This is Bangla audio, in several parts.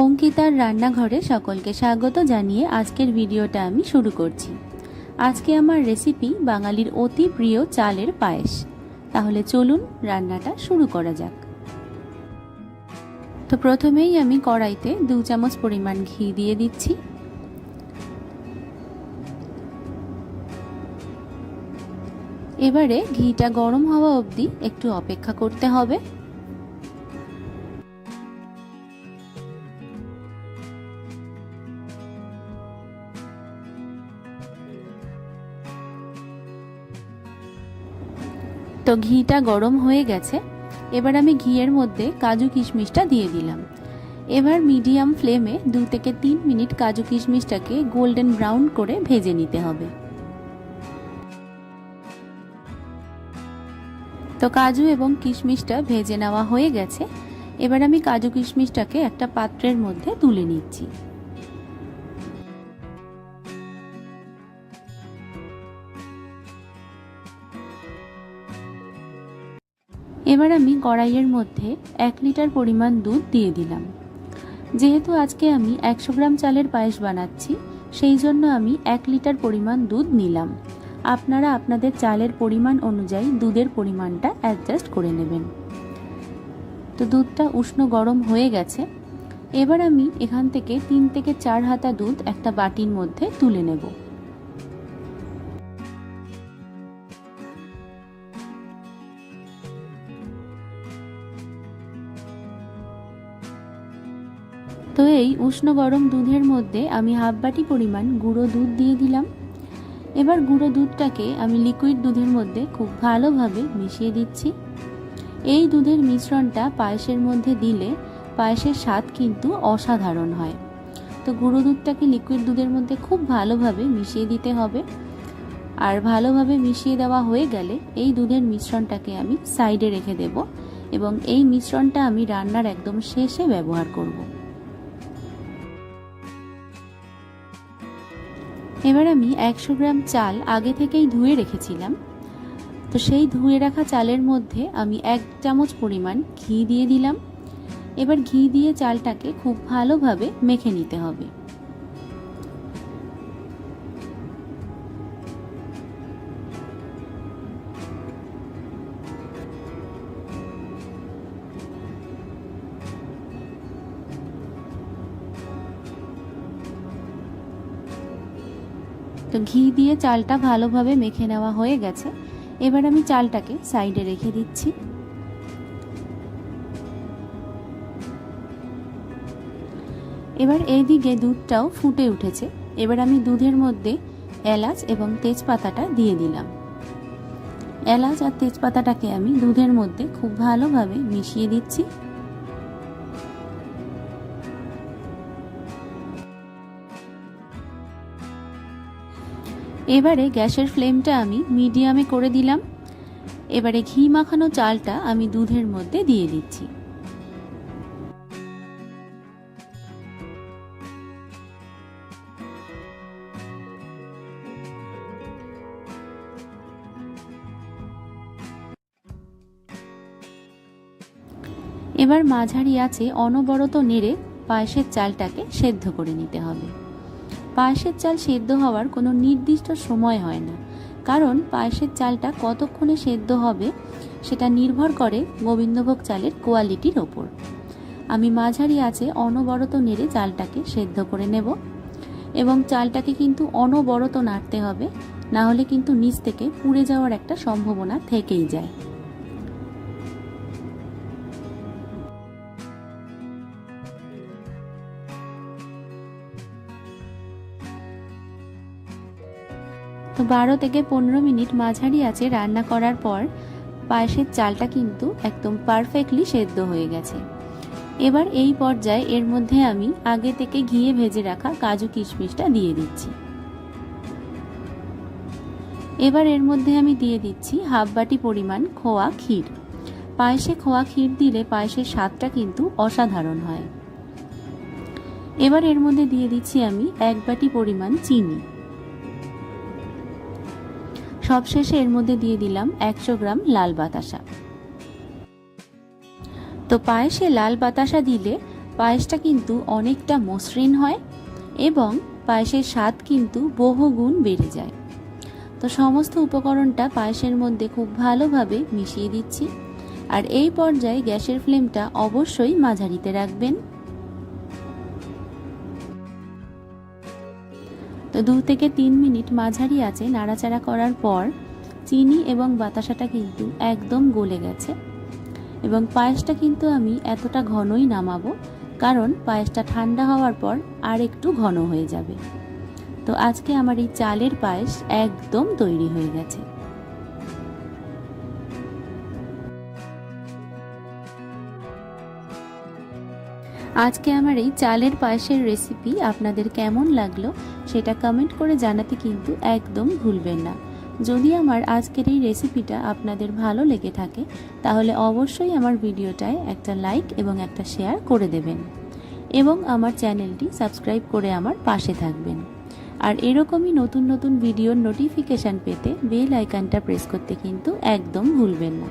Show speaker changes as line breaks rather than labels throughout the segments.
অঙ্কিতার রান্নাঘরে সকলকে স্বাগত জানিয়ে আজকের ভিডিওটা আমি শুরু করছি। আজকে আমার রেসিপি বাঙালির অতি প্রিয় চালের পায়েস। তাহলে চলুন রান্নাটা শুরু করা যাক। তো প্রথমেই আমি কড়াইতে দু চামচ পরিমাণ ঘি দিয়ে দিচ্ছি। এবারে ঘিটা গরম হওয়া অবধি একটু অপেক্ষা করতে হবে। তো ঘিটা গরম হয়ে গেছে। এবার আমি ঘিয়ের মধ্যে কাজু কিশমিশটা দিয়ে দিলাম। এবার মিডিয়াম ফ্লেমে দু থেকে তিন মিনিট কাজু কিশমিশটাকে গোল্ডেন ব্রাউন করে ভেজে নিতে হবে। তো কাজু এবং কিশমিশটা ভেজে নেওয়া হয়ে গেছে। এবার আমি কাজু কিশমিশটাকে একটা পাত্রের মধ্যে তুলে নিচ্ছি। এবার আমি কড়াইয়ের মধ্যে এক লিটার পরিমাণ দুধ দিয়ে দিলাম। যেহেতু আজকে আমি একশো গ্রাম চালের পায়েস বানাচ্ছি, সেই জন্য আমি এক লিটার পরিমাণ দুধ নিলাম। আপনারা আপনাদের চালের পরিমাণ অনুযায়ী দুধের পরিমাণটা অ্যাডজাস্ট করে নেবেন। তো দুধটা উষ্ণ গরম হয়ে গেছে। এবার আমি এখান থেকে তিন থেকে চার হাতা দুধ একটা বাটির মধ্যে তুলে নেব। তো এই উষ্ণ গরম দুধের মধ্যে আমি হাফ বাটি পরিমাণ গুঁড়ো দুধ দিয়ে দিলাম। এবার গুঁড়ো দুধটাকে আমি লিকুইড দুধের মধ্যে খুব ভালোভাবে মিশিয়ে দিচ্ছি। এই দুধের মিশ্রণটা পায়েসের মধ্যে দিলে পায়েসের স্বাদ কিন্তু অসাধারণ হয়। তো গুঁড়ো দুধটাকে লিকুইড দুধের মধ্যে খুব ভালোভাবে মিশিয়ে দিতে হবে। আর ভালোভাবে মিশিয়ে দেওয়া হয়ে গেলে এই দুধের মিশ্রণটাকে আমি সাইডে রেখে দেব এবং এই মিশ্রণটা আমি রান্নার একদম শেষে ব্যবহার করব। এবার আমি একশো গ্রাম চাল আগে থেকেই ধুয়ে রেখেছিলাম। তো সেই ধুয়ে রাখা চালের মধ্যে আমি এক চামচ পরিমাণ ঘি দিয়ে দিলাম। এবার ঘি দিয়ে চালটাকে খুব ভালোভাবে মেখে নিতে হবে। তো ঘি দিয়ে চালটা ভালোভাবে মেখে নেওয়া হয়ে গেছে। এবার আমি চালটাকে সাইডে রেখে দিচ্ছি। এবার এইদিকে দুধটাও ফুটে উঠেছে। এবার আমি দুধের মধ্যে এলাচ এবং তেজপাতাটা দিয়ে দিলাম। এলাচ আর তেজপাতাটাকে আমি দুধের মধ্যে খুব ভালোভাবে মিশিয়ে দিচ্ছি। এবারে গ্যাসের ফ্লেমটা আমি মিডিয়ামে করে দিলাম। এবারে ঘি মাখানো চালটা আমি দুধের মধ্যে দিয়ে দিচ্ছি। এবার মাঝারি আছে অনবরত নেড়ে পায়েসের চালটাকে সেদ্ধ করে নিতে হবে। পায়েসের চাল সেদ্ধ হওয়ার কোনো নির্দিষ্ট সময় হয় না। কারণ পায়েসের চালটা কতক্ষণে সেদ্ধ হবে সেটা নির্ভর করে গোবিন্দভোগ চালের কোয়ালিটির ওপর। আমি মাঝারি আছে অনবরত নেড়ে চালটাকে সেদ্ধ করে নেব। এবং চালটাকে কিন্তু অনবরত নাড়তে হবে, না হলে কিন্তু নিচ থেকে পুড়ে যাওয়ার একটা সম্ভাবনা থেকেই যায়। তো বারো থেকে পনেরো মিনিট মাঝারি আছে রান্না করার পর পায়েসের চালটা কিন্তু একদম পারফেক্টলি সেদ্ধ হয়ে গেছে। এবার এই পর্যায়ে এর মধ্যে আমি আগে থেকে ঘিয়ে ভেজে রাখা কাজু কিশমিশটা দিয়ে দিচ্ছি। এবার এর মধ্যে আমি দিয়ে দিচ্ছি হাফ বাটি পরিমাণ খোয়া ক্ষীর। পায়েসে খোয়া ক্ষীর দিলে পায়েসের স্বাদটা কিন্তু অসাধারণ হয়। এবার এর মধ্যে দিয়ে দিচ্ছি আমি এক বাটি পরিমাণ চিনি। সবশেষে এর মধ্যে দিয়ে দিলাম একশো গ্রাম লাল বাতাসা। তো পায়েসে লাল বাতাসা দিলে পায়েসটা কিন্তু অনেকটা মসৃণ হয় এবং পায়েসের স্বাদ কিন্তু বহুগুণ বেড়ে যায়। তো সমস্ত উপকরণটা পায়েসের মধ্যে খুব ভালোভাবে মিশিয়ে দিচ্ছি। আর এই পর্যায়ে গ্যাসের ফ্লেমটা অবশ্যই মাঝারিতে রাখবেন। তো দু থেকে তিন মিনিট মাঝারি আছে নাড়াচাড়া করার পর চিনি এবং বাতাসাটা কিন্তু একদম গলে গেছে। এবং পায়েসটা কিন্তু আমি এতটা ঘনই নামাবো, কারণ পায়েসটা ঠান্ডা হওয়ার পর আর একটু ঘন হয়ে যাবে। তো আজকে আমার এই চালের পায়েস একদম তৈরি হয়ে গেছে। আজকে আমার এই চালের পায়েসের রেসিপি আপনাদের কেমন লাগল সেটা কমেন্ট করে জানাতে কিন্তু একদম ভুলবেন না। যদি আমার আজকের এই রেসিপিটা আপনাদের ভালো লেগে থাকে, তাহলে অবশ্যই আমার ভিডিওটায় একটা লাইক এবং একটা শেয়ার করে দেবেন। এবং আমার চ্যানেলটি সাবস্ক্রাইব করে আমার পাশে থাকবেন। আর এরকমই নতুন নতুন ভিডিওর নোটিফিকেশান পেতে বেল আইকনটা প্রেস করতে কিন্তু একদম ভুলবেন না।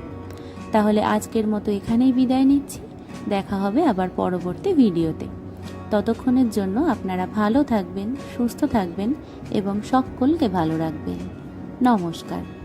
তাহলে আজকের মতো এখানেই বিদায় নিচ্ছি। দেখা হবে আবার পরবর্তী ভিডিওতে। ততক্ষণের জন্য আপনারা ভালো থাকবেন, সুস্থ থাকবেন এবং সকলকে ভালো রাখবেন। নমস্কার।